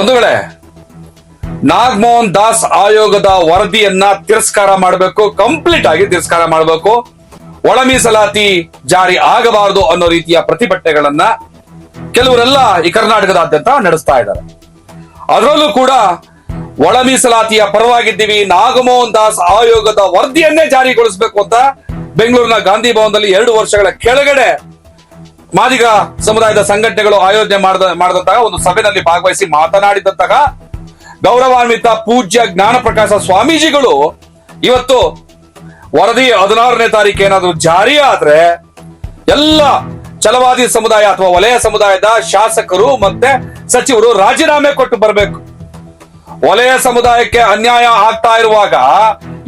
ಬಂಧುಗಳೇ, ನಾಗಮೋಹನ್ ದಾಸ್ ಆಯೋಗದ ವರದಿಯನ್ನ ತಿರಸ್ಕಾರ ಮಾಡಬೇಕು, ಕಂಪ್ಲೀಟ್ ಆಗಿ ತಿರಸ್ಕಾರ ಮಾಡಬೇಕು. ಒಳ ಮೀಸಲಾತಿ ಜಾರಿ ಆಗಬಾರದು ಅನ್ನೋ ರೀತಿಯ ಪ್ರತಿಭಟನೆಗಳನ್ನ ಕೆಲವರೆಲ್ಲ ಈ ಕರ್ನಾಟಕದಾದ್ಯಂತ ನಡೆಸ್ತಾ ಇದ್ದಾರೆ. ಅದರಲ್ಲೂ ಕೂಡ ಒಳ ಮೀಸಲಾತಿಯ ಪರವಾಗಿದ್ದೀವಿ. ನಾಗಮೋಹನ್ ದಾಸ್ ಆಯೋಗದ ವರದಿಯನ್ನೇ ಜಾರಿಗೊಳಿಸಬೇಕು ಅಂತ ಬೆಂಗಳೂರಿನ ಗಾಂಧಿ ಭವನದಲ್ಲಿ ಎರಡು ವರ್ಷಗಳ ಕೆಳಗಡೆ ಮಾದಿಗ ಸಮುದಾಯದ ಸಂಘಟನೆಗಳು ಆಯೋಜನೆ ಮಾಡಿದ, ಮಾಡಿದಂತಹ ಒಂದು ಸಭೆಯಲ್ಲಿ ಭಾಗವಹಿಸಿ ಮಾತನಾಡಿದಂತಹ ಗೌರವಾನ್ವಿತ ಪೂಜ್ಯ ಜ್ಞಾನ ಪ್ರಕಾಶ ಸ್ವಾಮೀಜಿಗಳು ಇವತ್ತು ವರದಿ ಹದಿನಾರನೇ ತಾರೀಕು ಏನಾದರೂ ಜಾರಿ ಆದ್ರೆ ಎಲ್ಲ ಛಲವಾದಿ ಸಮುದಾಯ ಅಥವಾ ವಲಯ ಸಮುದಾಯದ ಶಾಸಕರು ಮತ್ತೆ ಸಚಿವರು ರಾಜೀನಾಮೆ ಕೊಟ್ಟು ಬರಬೇಕು. ವಲಯ ಸಮುದಾಯಕ್ಕೆ ಅನ್ಯಾಯ ಆಗ್ತಾ ಇರುವಾಗ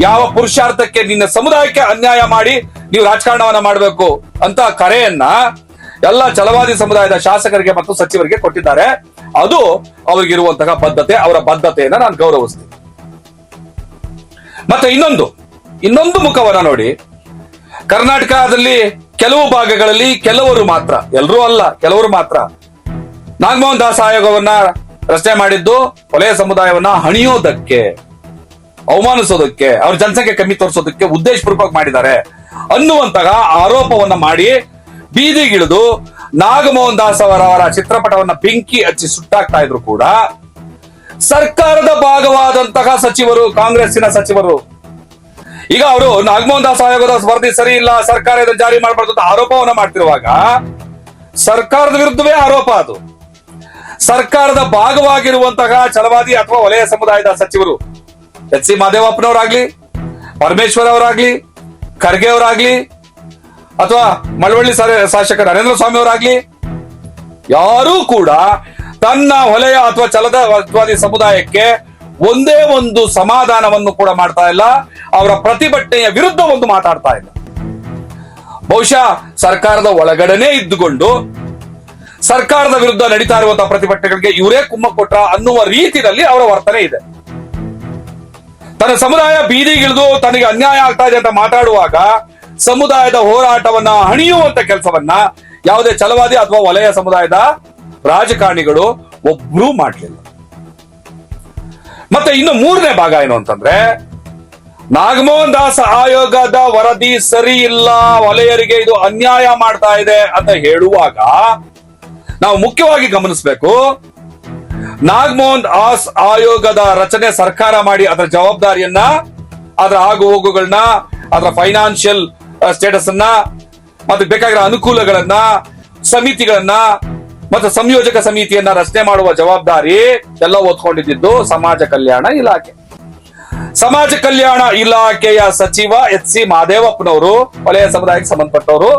ಯಾವ ಪುರುಷಾರ್ಥಕ್ಕೆ ನಿನ್ನ ಸಮುದಾಯಕ್ಕೆ ಅನ್ಯಾಯ ಮಾಡಿ ನೀವು ರಾಜಕಾರಣವನ್ನ ಮಾಡಬೇಕು ಅಂತ ಕರೆಯನ್ನ ಎಲ್ಲ ಛಲವಾದಿ ಸಮುದಾಯದ ಶಾಸಕರಿಗೆ ಮತ್ತು ಸಚಿವರಿಗೆ ಕೊಟ್ಟಿದ್ದಾರೆ. ಅದು ಅವರಿಗಿರುವಂತಹ ಬದ್ಧತೆ, ಅವರ ಬದ್ಧತೆಯನ್ನ ನಾನು ಗೌರವಿಸ್ತೀನಿ. ಮತ್ತೆ ಇನ್ನೊಂದು ಇನ್ನೊಂದು ಮುಖವನ್ನ ನೋಡಿ. ಕರ್ನಾಟಕದಲ್ಲಿ ಕೆಲವು ಭಾಗಗಳಲ್ಲಿ ಕೆಲವರು ಮಾತ್ರ ಎಲ್ಲರೂ ಅಲ್ಲ, ಕೆಲವರು ಮಾತ್ರ ನಾಗಮೋಹನ್ ದಾಸ್ ಆಯೋಗವನ್ನ ರಚನೆ ಮಾಡಿದ್ದು ಕೊಲೆಯ ಸಮುದಾಯವನ್ನ ಹಣಿಯೋದಕ್ಕೆ, ಅವಮಾನಿಸೋದಕ್ಕೆ, ಅವ್ರ ಜನಸಂಖ್ಯೆ ಕಮ್ಮಿ ತೋರಿಸೋದಕ್ಕೆ ಉದ್ದೇಶಪೂರ್ವಕ ಮಾಡಿದ್ದಾರೆ ಅನ್ನುವಂತಹ ಆರೋಪವನ್ನ ಮಾಡಿ ಬೀದಿಗಿಳಿದು ನಾಗಮೋಹನ್ ದಾಸ್ ಅವರವರ ಚಿತ್ರಪಟವನ್ನ ಬೆಂಕಿ ಹಚ್ಚಿ ಸುಟ್ಟಾಕ್ತಾ ಇದ್ರು ಕೂಡ, ಸರ್ಕಾರದ ಭಾಗವಾದಂತಹ ಸಚಿವರು, ಕಾಂಗ್ರೆಸ್ಸಿನ ಸಚಿವರು, ಈಗ ಅವರು ನಾಗಮೋಹನ್ ದಾಸ್ ಆಯೋಗದ ವರದಿ ಸರಿ ಇಲ್ಲ, ಸರ್ಕಾರ ಇದನ್ನು ಜಾರಿ ಮಾಡಬಾರ್ದು ಅಂತ ಆರೋಪವನ್ನ ಮಾಡ್ತಿರುವಾಗ, ಸರ್ಕಾರದ ವಿರುದ್ಧವೇ ಆರೋಪ ಅದು. ಸರ್ಕಾರದ ಭಾಗವಾಗಿರುವಂತಹ ಛಲವಾದಿ ಅಥವಾ ವಲಯ ಸಮುದಾಯದ ಸಚಿವರು, ಎಚ್ ಸಿ ಮಾದೇವಪ್ಪನವರಾಗ್ಲಿ, ಪರಮೇಶ್ವರ್ ಅವರಾಗ್ಲಿ, ಖರ್ಗೆ ಅವರಾಗ್ಲಿ ಅಥವಾ ಮಳವಳ್ಳಿ ಶಾಸಕ ನರೇಂದ್ರ ಸ್ವಾಮಿ ಅವರಾಗ್ಲಿ, ಯಾರೂ ಕೂಡ ತನ್ನ ಹೊಲೆಯ ಅಥವಾ ಚಲದ ವಾದಿ ಸಮುದಾಯಕ್ಕೆ ಒಂದೇ ಒಂದು ಸಮಾಧಾನವನ್ನು ಕೂಡ ಮಾಡ್ತಾ ಇಲ್ಲ. ಅವರ ಪ್ರತಿಭಟನೆಯ ವಿರುದ್ಧ ಒಂದು ಮಾತಾಡ್ತಾ ಇಲ್ಲ. ಬಹುಶಃ ಸರ್ಕಾರದ ಒಳಗಡೆನೆ ಇದ್ದುಕೊಂಡು ಸರ್ಕಾರದ ವಿರುದ್ಧ ನಡೀತಾ ಇರುವಂತಹ ಪ್ರತಿಭಟನೆಗಳಿಗೆ ಇವರೇ ಕುಮ್ಮ ಕೊಟ್ರ ಅನ್ನುವ ರೀತಿಯಲ್ಲಿ ಅವರ ವರ್ತನೆ ಇದೆ. ತನ್ನ ಸಮುದಾಯ ಬೀದಿಗಿಳಿದು ತನಗೆ ಅನ್ಯಾಯ ಆಗ್ತಾ ಇದೆ ಅಂತ ಮಾತಾಡುವಾಗ ಸಮುದಾಯದ ಹೋರಾಟವನ್ನ ಹಣಿಯುವಂತ ಕೆಲಸವನ್ನ ಯಾವುದೇ ಛಲವಾದಿ ಅಥವಾ ವಲಯ ಸಮುದಾಯದ ರಾಜಕಾರಣಿಗಳು ಒಬ್ರೂ ಮಾಡಲಿಲ್ಲ. ಮತ್ತೆ ಇನ್ನು ಮೂರನೇ ಭಾಗ ಏನು ಅಂತಂದ್ರೆ, ನಾಗಮೋಹನ್ ದಾಸ್ ಆಯೋಗದ ವರದಿ ಸರಿ ಇಲ್ಲ, ವಲಯರಿಗೆ ಇದು ಅನ್ಯಾಯ ಮಾಡ್ತಾ ಇದೆ ಅಂತ ಹೇಳುವಾಗ ನಾವು ಮುಖ್ಯವಾಗಿ ಗಮನಿಸಬೇಕು, ನಾಗಮೋಹನ್ ದಾಸ್ ಆಯೋಗದ ರಚನೆ ಸರ್ಕಾರ ಮಾಡಿ ಅದರ ಜವಾಬ್ದಾರಿಯನ್ನ, ಅದರ ಆಗು ಹೋಗುಗಳನ್ನ, ಅದರ ಫೈನಾನ್ಷಿಯಲ್ ಸ್ಟೇಟಸ್ ಅನ್ನ ಮತ್ತೆ ಬೇಕಾಗಿರೋ ಅನುಕೂಲಗಳನ್ನ, ಸಮಿತಿಗಳನ್ನ ಮತ್ತೆ ಸಂಯೋಜಕ ಸಮಿತಿಯನ್ನ ರಚನೆ ಮಾಡುವ ಜವಾಬ್ದಾರಿ ಎಲ್ಲ ಓದ್ಕೊಂಡಿದ್ದು ಸಮಾಜ ಕಲ್ಯಾಣ ಇಲಾಖೆ. ಸಮಾಜ ಕಲ್ಯಾಣ ಇಲಾಖೆಯ ಸಚಿವ ಎಚ್ ಸಿ ಮಹದೇವಪ್ಪನವರು ವಲಯ ಸಮುದಾಯಕ್ಕೆ ಸಂಬಂಧಪಟ್ಟವರು.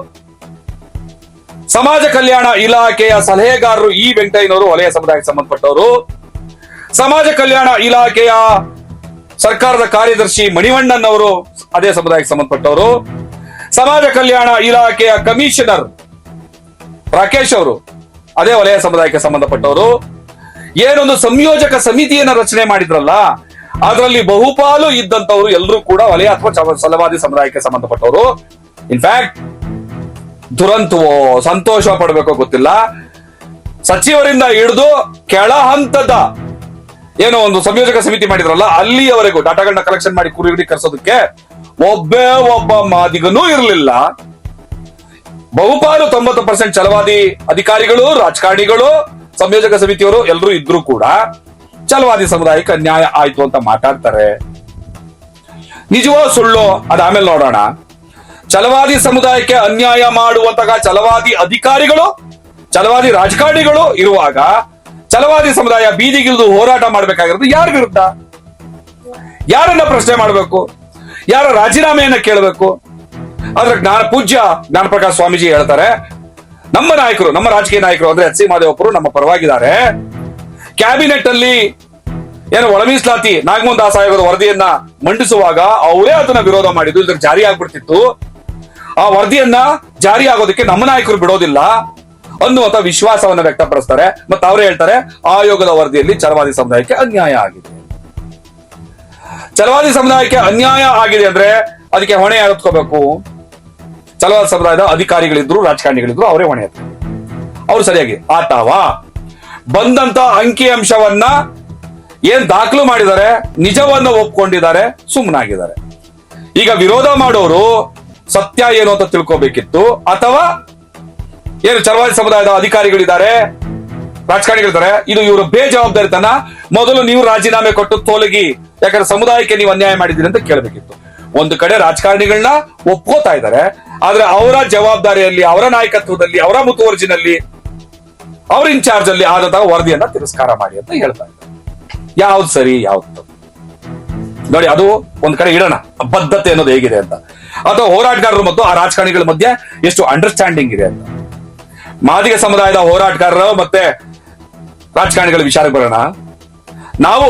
ಸಮಾಜ ಕಲ್ಯಾಣ ಇಲಾಖೆಯ ಸಲಹೆಗಾರರು ಇ ವೆಂಕಟಯ್ಯನವರು ವಲಯ ಸಮುದಾಯಕ್ಕೆ ಸಂಬಂಧಪಟ್ಟವರು. ಸಮಾಜ ಕಲ್ಯಾಣ ಇಲಾಖೆಯ ಸರ್ಕಾರದ ಕಾರ್ಯದರ್ಶಿ ಮಣಿವಣ್ಣನ್ ಅವರು ಅದೇ ಸಮುದಾಯಕ್ಕೆ ಸಂಬಂಧಪಟ್ಟವರು. ಸಮಾಜ ಕಲ್ಯಾಣ ಇಲಾಖೆಯ ಕಮಿಷನರ್ ರಾಕೇಶ್ ಅವರು, ಅದೇ ವಲಯ ಸಮುದಾಯಕ್ಕೆ ಸಂಬಂಧಪಟ್ಟವರು, ಏನೊಂದು ಸಂಯೋಜಕ ಸಮಿತಿಯನ್ನ ರಚನೆ ಮಾಡಿದ್ರಲ್ಲ, ಅದರಲ್ಲಿ ಬಹುಪಾಲು ಇದ್ದಂತವರು ಎಲ್ಲರೂ ಕೂಡ ವಲಯ ಅಥವಾ ಸಲವಾದಿ ಸಮುದಾಯಕ್ಕೆ ಸಂಬಂಧಪಟ್ಟವರು. ಇನ್ಫ್ಯಾಕ್ಟ್ ದುರಂತವೋ, ಸಂತೋಷ ಪಡಬೇಕೋ ಗೊತ್ತಿಲ್ಲ. ಸಚಿವರಿಂದ ಹಿಡಿದು ಕೆಳ ಹಂತದ ಏನೋ ಒಂದು ಸಂಯೋಜಕ ಸಮಿತಿ ಮಾಡಿದ್ರಲ್ಲ, ಅಲ್ಲಿಯವರೆಗೂ ಡಾಟಾಗಳನ್ನ ಕಲೆಕ್ಷನ್ ಮಾಡಿ ಕುರಿ ಕರ್ಸೋದಕ್ಕೆ ಒಬ್ಬೇ ಒಬ್ಬ ಮಾದಿಗನೂ ಇರಲಿಲ್ಲ. ಬಹುಪಾಲು ತೊಂಬತ್ತು ಪರ್ಸೆಂಟ್ ಛಲವಾದಿ ಅಧಿಕಾರಿಗಳು, ರಾಜಕಾರಣಿಗಳು, ಸಂಯೋಜಕ ಸಮಿತಿಯವರು ಎಲ್ಲರೂ ಇದ್ರು ಕೂಡ ಛಲವಾದಿ ಸಮುದಾಯಕ್ಕೆ ಅನ್ಯಾಯ ಆಯ್ತು ಅಂತ ಮಾತಾಡ್ತಾರೆ. ನಿಜವೋ ಸುಳ್ಳು? ಅದ ಆಮೇಲೆ ನೋಡೋಣ. ಛಲವಾದಿ ಸಮುದಾಯಕ್ಕೆ ಅನ್ಯಾಯ ಮಾಡುವಂತಹ ಛಲವಾದಿ ಅಧಿಕಾರಿಗಳು, ಛಲವಾದಿ ರಾಜಕಾರಣಿಗಳು ಇರುವಾಗ ಛಲವಾದಿ ಸಮುದಾಯ ಬೀದಿಗಿಳಿದು ಹೋರಾಟ ಮಾಡ್ಬೇಕಾಗಿರೋದು ಯಾರ ವಿರುದ್ಧ? ಯಾರನ್ನ ಪ್ರಶ್ನೆ ಮಾಡಬೇಕು? ಯಾರ ರಾಜೀನಾಮೆಯನ್ನ ಕೇಳಬೇಕು? ಆದ್ರೆ ಜ್ಞಾನ ಪೂಜ್ಯ ಜ್ಞಾನಪ್ರಕಾಶ್ ಸ್ವಾಮೀಜಿ ಹೇಳ್ತಾರೆ, ನಮ್ಮ ನಾಯಕರು, ನಮ್ಮ ರಾಜಕೀಯ ನಾಯಕರು ಅಂದ್ರೆ ಎಚ್ ಸಿ ಮಾದೇವಪ್ಪರು ನಮ್ಮ ಪರವಾಗಿದ್ದಾರೆ. ಕ್ಯಾಬಿನೆಟ್ ಅಲ್ಲಿ ಏನೋ ಒಳ ಮೀಸಲಾತಿ ನಾಗಮೋಹನ್ ದಾಸ್ ಆಯೋಗದ ವರದಿಯನ್ನ ಮಂಡಿಸುವಾಗ ಅವರೇ ಅದನ್ನ ವಿರೋಧ ಮಾಡಿದ್ದು, ಇದ್ರ ಜಾರಿ ಆಗ್ಬಿಡ್ತಿತ್ತು. ಆ ವರದಿಯನ್ನ ಜಾರಿ ಆಗೋದಕ್ಕೆ ನಮ್ಮ ನಾಯಕರು ಬಿಡೋದಿಲ್ಲ ಅನ್ನುವಂತ ವಿಶ್ವಾಸವನ್ನ ವ್ಯಕ್ತಪಡಿಸ್ತಾರೆ. ಮತ್ತೆ ಅವರೇ ಹೇಳ್ತಾರೆ, ಆಯೋಗದ ವರದಿಯಲ್ಲಿ ಚರವಾದಿ ಸಮುದಾಯಕ್ಕೆ ಅನ್ಯಾಯ ಆಗಿದೆ. ಛಲವಾದಿ ಸಮುದಾಯಕ್ಕೆ ಅನ್ಯಾಯ ಆಗಿದೆ ಅಂದ್ರೆ ಅದಕ್ಕೆ ಹೊಣೆ ಹೊತ್ಕೋಬೇಕು ಛಲವಾದಿ ಸಮುದಾಯದ ಅಧಿಕಾರಿಗಳಿದ್ರು, ರಾಜಕಾರಣಿಗಳಿದ್ರು, ಅವರೇ ಹೊಣೆ ಅವ್ರು ಸರಿಯಾಗಿ ಆತಾವ ಬಂದಂತ ಅಂಕಿ ಅಂಶವನ್ನ ಏನ್ ದಾಖಲು ಮಾಡಿದ್ದಾರೆ, ನಿಜವನ್ನ ಒಪ್ಕೊಂಡಿದ್ದಾರೆ ಸುಮ್ಮನಾಗಿದ್ದಾರೆ ಈಗ ವಿರೋಧ ಮಾಡೋರು ಸತ್ಯ ಏನು ಅಂತ ತಿಳ್ಕೋಬೇಕಿತ್ತು, ಅಥವಾ ಏನು ಚಲವಾದಿ ಸಮುದಾಯದ ಅಧಿಕಾರಿಗಳಿದ್ದಾರೆ ರಾಜಕಾರಣಿಗಳಿದ್ದಾರೆ ಇದು ಇವರು ಬೇಜವಾಬ್ದಾರಿತನ. ಮೊದಲು ನೀವು ರಾಜೀನಾಮೆ ಕೊಟ್ಟು ತೊಲಗಿ ಯಾಕಂದ್ರೆ ಸಮುದಾಯಕ್ಕೆ ನೀವು ಅನ್ಯಾಯ ಮಾಡಿದ್ದೀರಿ ಅಂತ ಕೇಳಬೇಕಿತ್ತು. ಒಂದು ಕಡೆ ರಾಜಕಾರಣಿಗಳನ್ನ ಒಪ್ಕೋತಾ ಇದ್ದಾರೆ. ಆದ್ರೆ ಅವರ ಜವಾಬ್ದಾರಿಯಲ್ಲಿ, ಅವರ ನಾಯಕತ್ವದಲ್ಲಿ, ಅವರ ಮುತುವರ್ಜಿನಲ್ಲಿ, ಅವ್ರ ಇನ್ಚಾರ್ಜ್ ಅಲ್ಲಿ ಆದಂತಹ ವರದಿಯನ್ನ ತಿರಸ್ಕಾರ ಮಾಡಿ ಅಂತ ಹೇಳ್ತಾ ಇದ್ದಾರೆ. ಯಾವ್ದು ಸರಿ, ಯಾವ್ದು ನೋಡಿ, ಅದು ಒಂದ್ ಕಡೆ ಇಡೋಣ. ಬದ್ಧತೆ ಅನ್ನೋದು ಹೇಗಿದೆ ಅಂತ. ಅಥವಾ ಹೋರಾಟಗಾರರು ಮತ್ತು ಆ ರಾಜಕಾರಣಿಗಳ ಮಧ್ಯೆ ಎಷ್ಟು ಅಂಡರ್ಸ್ಟ್ಯಾಂಡಿಂಗ್ ಇದೆ ಅಂತ. ಮಾದಿಗ ಸಮುದಾಯದ ಹೋರಾಟಗಾರರು ಮತ್ತೆ ರಾಜಕಾರಣಿಗಳ ವಿಚಾರಕ್ಕೆ ಬರೋಣ. ನಾವು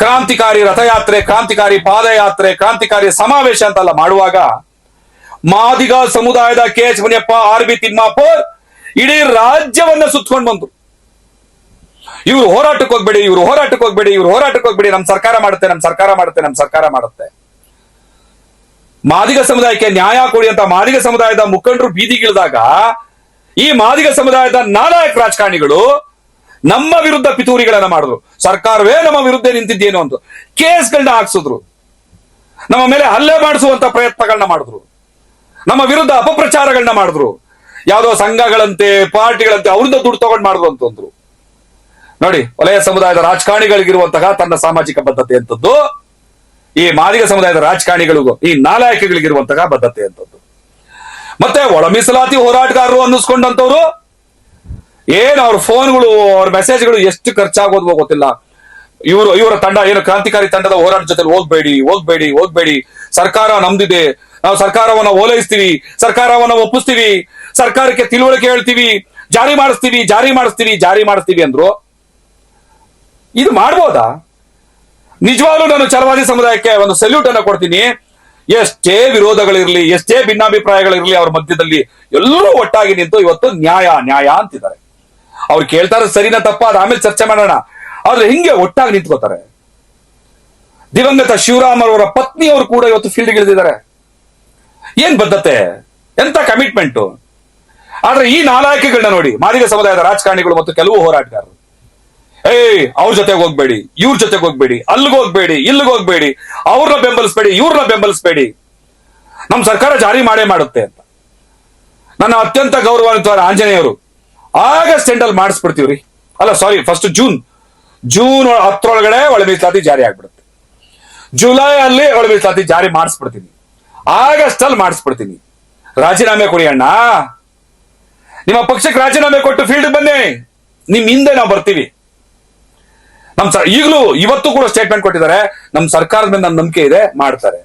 ಕ್ರಾಂತಿಕಾರಿ ರಥಯಾತ್ರೆ, ಕ್ರಾಂತಿಕಾರಿ ಪಾದಯಾತ್ರೆ, ಕ್ರಾಂತಿಕಾರಿ ಸಮಾವೇಶ ಅಂತೆಲ್ಲ ಮಾಡುವಾಗ ಮಾದಿಗ ಸಮುದಾಯದ K H Muniyappa, R B Timmapur ಇಡೀ ರಾಜ್ಯವನ್ನ ಸುತ್ತಕೊಂಡು ಬಂದು ಇವ್ರು ಹೋರಾಟಕ್ಕೆ ಹೋಗ್ಬೇಡಿ, ಇವ್ರು ಹೋರಾಟಕ್ಕೆ ಹೋಗ್ಬೇಡಿ, ಇವ್ರು ಹೋರಾಟಕ್ಕೆ ಹೋಗ್ಬೇಡಿ, ನಮ್ ಸರ್ಕಾರ ಮಾಡುತ್ತೆ, ನಮ್ ಸರ್ಕಾರ ಮಾಡುತ್ತೆ, ನಮ್ ಸರ್ಕಾರ ಮಾಡುತ್ತೆ. ಮಾದಿಗ ಸಮುದಾಯಕ್ಕೆ ನ್ಯಾಯ ಕೊಡಿ ಅಂತ ಮಾದಿಗ ಸಮುದಾಯದ ಮುಖಂಡರು ಬೀದಿಗಿಳಿದಾಗ ಈ ಮಾದಿಗ ಸಮುದಾಯದ ನಾಲಾಯಕ ರಾಜಕಾರಣಿಗಳು ನಮ್ಮ ವಿರುದ್ಧ ಪಿತೂರಿಗಳನ್ನ ಮಾಡಿದ್ರು. ಸರ್ಕಾರವೇ ನಮ್ಮ ವಿರುದ್ಧ ನಿಂತಿದ್ದೇನು ಅಂತ ಕೇಸ್ಗಳನ್ನ ಹಾಕ್ಸಿದ್ರು. ನಮ್ಮ ಮೇಲೆ ಹಲ್ಲೆ ಮಾಡಿಸುವಂತ ಪ್ರಯತ್ನಗಳನ್ನ ಮಾಡಿದ್ರು. ನಮ್ಮ ವಿರುದ್ಧ ಅಪಪ್ರಚಾರಗಳನ್ನ ಮಾಡಿದ್ರು. ಯಾವುದೋ ಸಂಘಗಳಂತೆ, ಪಾರ್ಟಿಗಳಂತೆ ಅವ್ರಿಂದ ದುಡ್ಡು ತಗೊಂಡ್ ಮಾಡಿದ್ರು ಅಂತಂದ್ರು ನೋಡಿ ವಲಯ ಸಮುದಾಯದ ರಾಜಕಾರಣಿಗಳಿಗಿರುವಂತಹ ತನ್ನ ಸಾಮಾಜಿಕ ಬದ್ಧತೆ ಅಂತದ್ದು, ಈ ಮಾದಿಗ ಸಮುದಾಯದ ರಾಜಕಾರಣಿಗಳಿಗೂ, ಈ ನಾಲಾಯಕಗಳಿಗಿರುವಂತಹ ಬದ್ಧತೆ ಅಂತದ್ದು. ಮತ್ತೆ ಒಳ ಮೀಸಲಾತಿ ಹೋರಾಟಗಾರರು ಅನ್ನಿಸ್ಕೊಂಡಂತವ್ರು ಏನ್ ಅವ್ರ ಫೋನ್ಗಳು, ಅವ್ರ ಮೆಸೇಜ್ಗಳು ಎಷ್ಟು ಖರ್ಚಾಗೋದ್ವೋ ಗೊತ್ತಿಲ್ಲ. ಇವರು ಇವರ ತಂಡ, ಏನು ಕ್ರಾಂತಿಕಾರಿ ತಂಡದ ಹೋರಾಟ ಜೊತೆ ಹೋಗ್ಬೇಡಿ ಹೋಗ್ಬೇಡಿ ಹೋಗ್ಬೇಡಿ. ಸರ್ಕಾರ ನಮ್ದಿದೆ. ನಾವು ಸರ್ಕಾರವನ್ನ ಓಲೈಸ್ತೀವಿ, ಸರ್ಕಾರವನ್ನ ಒಪ್ಪಿಸ್ತೀವಿ, ಸರ್ಕಾರಕ್ಕೆ ತಿಳುವಳಿಕೆ ಹೇಳ್ತೀವಿ, ಜಾರಿ ಮಾಡಿಸ್ತೀವಿ ಜಾರಿ ಮಾಡಿಸ್ತೀವಿ ಜಾರಿ ಮಾಡಿಸ್ತೀವಿ ಅಂದ್ರು. ಇದು ಮಾಡ್ಬೋದಾ? ನಿಜವಾಗ್ಲೂ ನಾನು ಚಲವಾದಿ ಸಮುದಾಯಕ್ಕೆ ಒಂದು ಸಲ್ಯೂಟ್ ಅನ್ನ ಕೊಡ್ತೀನಿ. ಎಷ್ಟೇ ವಿರೋಧಗಳಿರ್ಲಿ, ಎಷ್ಟೇ ಭಿನ್ನಾಭಿಪ್ರಾಯಗಳಿರ್ಲಿ ಅವ್ರ ಮಧ್ಯದಲ್ಲಿ ಎಲ್ಲರೂ ಒಟ್ಟಾಗಿ ನಿಂತು ಇವತ್ತು ನ್ಯಾಯ ನ್ಯಾಯ ಅಂತಿದ್ದಾರೆ. ಅವ್ರು ಕೇಳ್ತಾರೆ ಸರಿನಾ ತಪ್ಪ, ಅದ ಆಮೇಲೆ ಚರ್ಚೆ ಮಾಡೋಣ. ಆದ್ರೆ ಹಿಂಗೆ ಒಟ್ಟಾಗಿ ನಿಂತ್ಕೋತಾರೆ. ದಿವಂಗತ ಶಿವರಾಮ್ ಅವರ ಪತ್ನಿಯವರು ಕೂಡ ಇವತ್ತು ಫೀಲ್ಡ್ ಇಳಿದಿದ್ದಾರೆ ಏನ್ ಬದ್ಧತೆ? ಎಂತ ಕಮಿಟ್ಮೆಂಟ್ ಆದ್ರೆ ಈ ನಾಲಾಯಕಿಗಳನ್ನ ನೋಡಿ, ಮಾದಿಗ ಸಮುದಾಯದ ರಾಜಕಾರಣಿಗಳು ಮತ್ತು ಕೆಲವು ಹೋರಾಟಗಾರರು. ಏಯ್, ಅವ್ರ ಜೊತೆಗೆ ಹೋಗ್ಬೇಡಿ, ಇವ್ರ ಜೊತೆಗೆ ಹೋಗ್ಬೇಡಿ ಅಲ್ಲಿಗೆ ಹೋಗ್ಬೇಡಿ ಇಲ್ಲಿಗೆ ಹೋಗ್ಬೇಡಿ ಅವ್ರನ್ನ ಬೆಂಬಲಿಸ್ಬೇಡಿ ಇವ್ರನ್ನ ಬೆಂಬಲಿಸ್ಬೇಡಿ. ನಮ್ ಸರ್ಕಾರ ಜಾರಿ ಮಾಡೇ ಮಾಡುತ್ತೆ ಅಂತ. ನನ್ನ ಅತ್ಯಂತ ಗೌರವಾನ್ವಿತವಾದ ಆಂಜನೇಯರು ಆಗಸ್ಟ್ ಎಂಡಲ್ಲಿ ಮಾಡಿಸ್ಬಿಡ್ತೀವ್ರಿ. ಅಲ್ಲ ಸಾರಿ ಫಸ್ಟ್ ಜೂನ್ ಜೂನ್ ಹತ್ತರೊಳಗಡೆ ಒಳ ಮೀಸಲಾತಿ ಜಾರಿ ಆಗ್ಬಿಡುತ್ತೆ. ಜುಲೈ ಅಲ್ಲಿ ಒಳ ಮೀಸಲಾತಿ ಜಾರಿ ಮಾಡಿಸ್ಬಿಡ್ತೀನಿ. ಆಗಸ್ಟ್ ಅಲ್ಲಿ ಮಾಡಿಸ್ಬಿಡ್ತೀನಿ. ರಾಜೀನಾಮೆ ಕೊಡಿ ಅಣ್ಣ. ನಿಮ್ಮ ಪಕ್ಷಕ್ಕೆ ರಾಜೀನಾಮೆ ಕೊಟ್ಟು ಫೀಲ್ಡ್ ಬನ್ನಿ. ನಿಮ್ ಹಿಂದೆ ನಾವು ಬರ್ತೀವಿ. ನಮ್ ಸರ್, ಈಗಲೂ ಇವತ್ತು ಕೂಡ ಸ್ಟೇಟ್ಮೆಂಟ್ ಕೊಟ್ಟಿದ್ದಾರೆ. ನಮ್ ಸರ್ಕಾರದ ಮೇಲೆ ನಮ್ ನಂಬಿಕೆ ಇದೆ, ಮಾಡ್ತಾರೆ.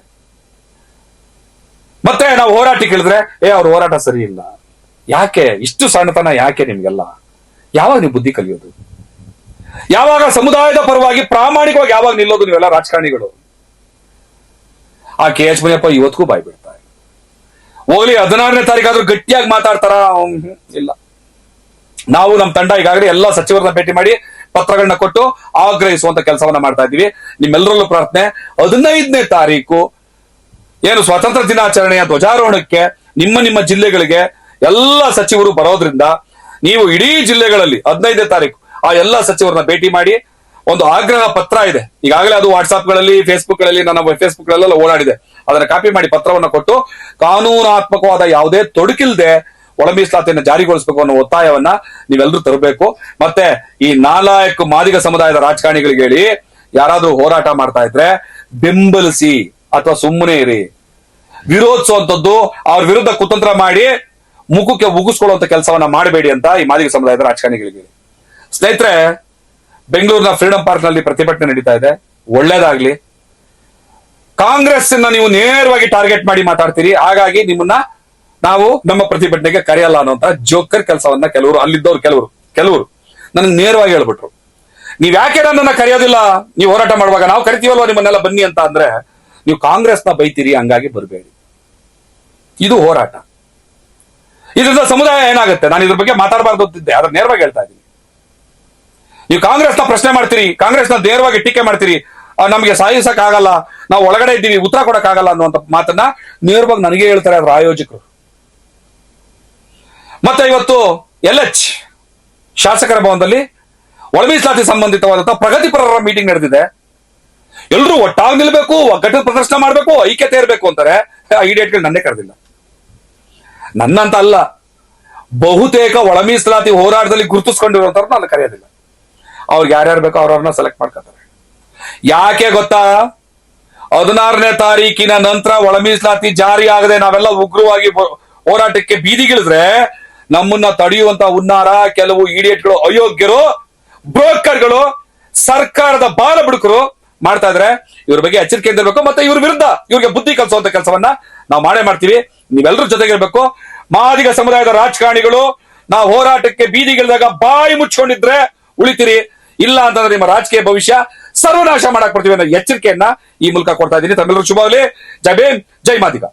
ಮತ್ತೆ ನಾವು ಹೋರಾಟ ಕೇಳಿದ್ರೆ ಏ, ಅವ್ರ ಹೋರಾಟ ಸರಿ ಇಲ್ಲ. ಯಾಕೆ? ಇಷ್ಟು ಸಣ್ಣತನ ಯಾಕೆ ನಿಮ್ಗೆಲ್ಲ? ಯಾವಾಗ ನೀವು ಬುದ್ಧಿ ಕಲಿಯೋದು? ಯಾವಾಗ ಸಮುದಾಯದ ಪರವಾಗಿ ಪ್ರಾಮಾಣಿಕವಾಗಿ ಯಾವಾಗ ನಿಲ್ಲೋದು ನೀವೆಲ್ಲ ರಾಜಕಾರಣಿಗಳು? ಆ ಕೆ ಎಚ್ ಮುನಿಯಪ್ಪ ಇವತ್ತಿಗೂ ಬಾಯ್ ಬಿಡ್ತಾರೆ ಹೋಗ್ಲಿ, ಹದಿನಾರನೇ ತಾರೀಕಾದ್ರೂ ಗಟ್ಟಿಯಾಗಿ ಮಾತಾಡ್ತಾರ? ಇಲ್ಲ. ನಾವು ನಮ್ಮ ತಂಡ ಈಗಾಗಲೇ ಎಲ್ಲಾ ಸಚಿವರನ್ನ ಭೇಟಿ ಮಾಡಿ ಪತ್ರಗಳನ್ನ ಕೊಟ್ಟು ಆಗ್ರಹಿಸುವಂತ ಕೆಲಸವನ್ನ ಮಾಡ್ತಾ ಇದ್ದೀವಿ. ನಿಮ್ಮೆಲ್ಲರಲ್ಲೂ ಪ್ರಾರ್ಥನೆ. ಹದಿನೈದನೇ ತಾರೀಕು, ಏನು ಸ್ವಾತಂತ್ರ್ಯ ದಿನಾಚರಣೆಯ ಧ್ವಜಾರೋಹಣಕ್ಕೆ, ನಿಮ್ಮ ನಿಮ್ಮ ಜಿಲ್ಲೆಗಳಿಗೆ ಎಲ್ಲ ಸಚಿವರು ಬರೋದ್ರಿಂದ ನೀವು ಇಡೀ ಜಿಲ್ಲೆಗಳಲ್ಲಿ ಹದಿನೈದನೇ ತಾರೀಕು ಆ ಎಲ್ಲ ಸಚಿವರನ್ನ ಭೇಟಿ ಮಾಡಿ ಒಂದು ಆಗ್ರಹ ಪತ್ರ ಇದೆ. ಈಗಾಗಲೇ ಅದು ವಾಟ್ಸಾಪ್ಗಳಲ್ಲಿ ಫೇಸ್ಬುಕ್ಗಳಲ್ಲಿ ನನ್ನ ಫೇಸ್ಬುಕ್ ಗಳೆಲ್ಲ ಓಡಾಡಿದೆ. ಅದನ್ನ ಕಾಪಿ ಮಾಡಿ ಪತ್ರವನ್ನ ಕೊಟ್ಟು ಕಾನೂನಾತ್ಮಕವಾದ ಯಾವುದೇ ತೊಡಕಿಲ್ದೆ ಒಳ ಮೀಸಲಾತಿಯನ್ನು ಜಾರಿಗೊಳಿಸಬೇಕು ಅನ್ನೋ ಒತ್ತಾಯವನ್ನ ನೀವೆಲ್ಲರೂ ತರಬೇಕು. ಮತ್ತೆ ಈ ನಾಲಾಯಕ್ ಮಾದಿಗ ಸಮುದಾಯದ ರಾಜಕಾರಣಿಗಳಿಗೆ ಹೇಳಿ, ಯಾರಾದ್ರೂ ಹೋರಾಟ ಮಾಡ್ತಾ ಇದ್ರೆ ಬೆಂಬಲಿಸಿ ಅಥವಾ ಸುಮ್ಮನೆ ಇರಿ. ವಿರೋಧಿಸುವಂತದ್ದು ಅವ್ರ ವಿರುದ್ಧ ಕುತಂತ್ರ ಮಾಡಿ ಮುಖಕ್ಕೆ ಉಗಿಸ್ಕೊಳ್ಳುವಂತ ಕೆಲಸವನ್ನ ಮಾಡಬೇಡಿ ಅಂತ ಈ ಮಾದಿಗ ಸಮುದಾಯದ ರಾಜಕಾರಣಿಗಳಿಗೆ. ಸ್ನೇಹಿತರೆ, ಬೆಂಗಳೂರಿನ ಫ್ರೀಡಂ ಪಾರ್ಕ್ನಲ್ಲಿ ಪ್ರತಿಭಟನೆ ನಡೀತಾ ಇದೆ. ಒಳ್ಳೇದಾಗ್ಲಿ. ಕಾಂಗ್ರೆಸ್ ನೀವು ನೇರವಾಗಿ ಟಾರ್ಗೆಟ್ ಮಾಡಿ ಮಾತಾಡ್ತೀರಿ. ಹಾಗಾಗಿ ನಿಮ್ಮನ್ನ ನಾವು ನಮ್ಮ ಪ್ರತಿಭಟನೆಗೆ ಕರೆಯಲ್ಲ ಅನ್ನೋಂತ ಜೋಕರ್ ಕೆಲಸವನ್ನ ಕೆಲವರು, ಅಲ್ಲಿದ್ದವ್ರು ಕೆಲವರು ಕೆಲವರು ನನಗೆ ನೇರವಾಗಿ ಹೇಳ್ಬಿಟ್ರು. ನೀವ್ ಯಾಕೆ ನನ್ನನ್ನ ಕರೆಯೋದಿಲ್ಲ? ನೀವು ಹೋರಾಟ ಮಾಡುವಾಗ ನಾವು ಕರಿತೀವಲ್ವಾ ನಿಮ್ಮನ್ನೆಲ್ಲ ಬನ್ನಿ ಅಂತ ಅಂದ್ರೆ, ನೀವು ಕಾಂಗ್ರೆಸ್ನ ಬೈತೀರಿ, ಹಂಗಾಗಿ ಬರಬೇಡಿ. ಇದು ಹೋರಾಟ. ಇದರಿಂದ ಸಮುದಾಯ ಏನಾಗುತ್ತೆ? ನಾನು ಇದ್ರ ಬಗ್ಗೆ ಮಾತಾಡಬಾರ್ದು ಅಂತಿದ್ದೆ. ಅದ್ರ ನೇರವಾಗಿ ಹೇಳ್ತಾ ಇದ್ದೀನಿ. ನೀವು ಕಾಂಗ್ರೆಸ್ನ ಪ್ರಶ್ನೆ ಮಾಡ್ತೀರಿ, ಕಾಂಗ್ರೆಸ್ನ ನೇರವಾಗಿ ಟೀಕೆ ಮಾಡ್ತೀರಿ ನಮಗೆ ಸಾಯಿಸಕ್ ಆಗಲ್ಲ ನಾವು ಒಳಗಡೆ ಇದ್ದೀವಿ, ಉತ್ತರ ಕೊಡಕ್ ಆಗಲ್ಲ ಅನ್ನುವಂತ ಮಾತನ್ನ ನೇರವಾಗಿ ನನಗೆ ಹೇಳ್ತಾರೆ ಅದ್ರ ಆಯೋಜಕರು. ಮತ್ತೆ ಇವತ್ತು ಎಲ್ ಎಚ್ ಶಾಸಕರ ಭವನದಲ್ಲಿ ಒಳ ಮೀಸಲಾತಿ ಸಂಬಂಧಿತವಾದಂತಹ ಪ್ರಗತಿಪರರ ಮೀಟಿಂಗ್ ನಡೆದಿದೆ. ಎಲ್ಲರೂ ಒಟ್ಟಾಗಿ ನಿಲ್ಬೇಕು ಒಗ್ಗಟ್ಟು ಪ್ರದರ್ಶನ ಮಾಡಬೇಕು, ಐಕ್ಯತೆ ಇರಬೇಕು ಅಂತಾರೆ. ಆ ನನ್ನೇ ಕರೆದಿಲ್ಲ. ನನ್ನಂತ ಅಲ್ಲ ಬಹುತೇಕ ಒಳ ಮೀಸಲಾತಿ ಹೋರಾಟದಲ್ಲಿ ಗುರುತಿಸ್ಕೊಂಡಿರುವಂತವ್ರು ನಾನು ಕರೆಯೋದಿಲ್ಲ. ಅವ್ರಿಗೆ ಯಾರ್ಯಾರು ಬೇಕೋ ಅವ್ರವ್ರನ್ನ ಸೆಲೆಕ್ಟ್ ಮಾಡ್ಕೊತಾರೆ. ಯಾಕೆ ಗೊತ್ತಾ? ಹದಿನಾರನೇ ತಾರೀಕಿನ ನಂತರ ಒಳ ಮೀಸಲಾತಿ ಜಾರಿ ಆಗದೆ ನಾವೆಲ್ಲ ಉಗ್ರವಾಗಿ ಹೋರಾಟಕ್ಕೆ ಬೀದಿಗಿಳಿದ್ರೆ ನಮ್ಮನ್ನ ತಡೆಯುವಂತ ಉನ್ನಾರ ಕೆಲವು ಈಡಿಯೇಟ್ಗಳು ಅಯೋಗ್ಯರು ಬ್ರೋಕರ್ಗಳು ಸರ್ಕಾರದ ಬಾಲ ಬುಡುಕರು ಮಾಡ್ತಾ ಇದ್ರೆ ಇವ್ರ ಬಗ್ಗೆ ಎಚ್ಚರಿಕೆಯಿಂದ ಇರಬೇಕು ಮತ್ತೆ ಇವ್ರ ವಿರುದ್ಧ ಇವ್ರಿಗೆ ಬುದ್ಧಿ ಕಲಿಸುವಂತ ಕೆಲಸವನ್ನ ನಾವು ಮಾಡೇ ಮಾಡ್ತೀವಿ. ನೀವೆಲ್ಲರೂ ಜೊತೆಗಿರ್ಬೇಕು. ಮಾದಿಗ ಸಮುದಾಯದ ರಾಜಕಾರಣಿಗಳು, ನಾವು ಹೋರಾಟಕ್ಕೆ ಬೀದಿಗಿಳಿದಾಗ ಬಾಯಿ ಮುಚ್ಕೊಂಡಿದ್ರೆ ಉಳಿತೀರಿ. ಇಲ್ಲ ಅಂತಂದ್ರೆ ನಿಮ್ಮ ರಾಜಕೀಯ ಭವಿಷ್ಯ ಸರ್ವನಾಶ ಮಾಡಕ್ ಬರ್ತೀವಿ ಅನ್ನೋ ಎಚ್ಚರಿಕೆಯನ್ನ ಈ ಮೂಲಕ ಕೊಡ್ತಾ ಇದ್ದೀನಿ. ತಮ್ಮೆಲ್ಲರೂ ಶುಭವಾಗಲಿ ಜೈ ಭೀಮ್, ಜೈ ಮಾದಿಗ.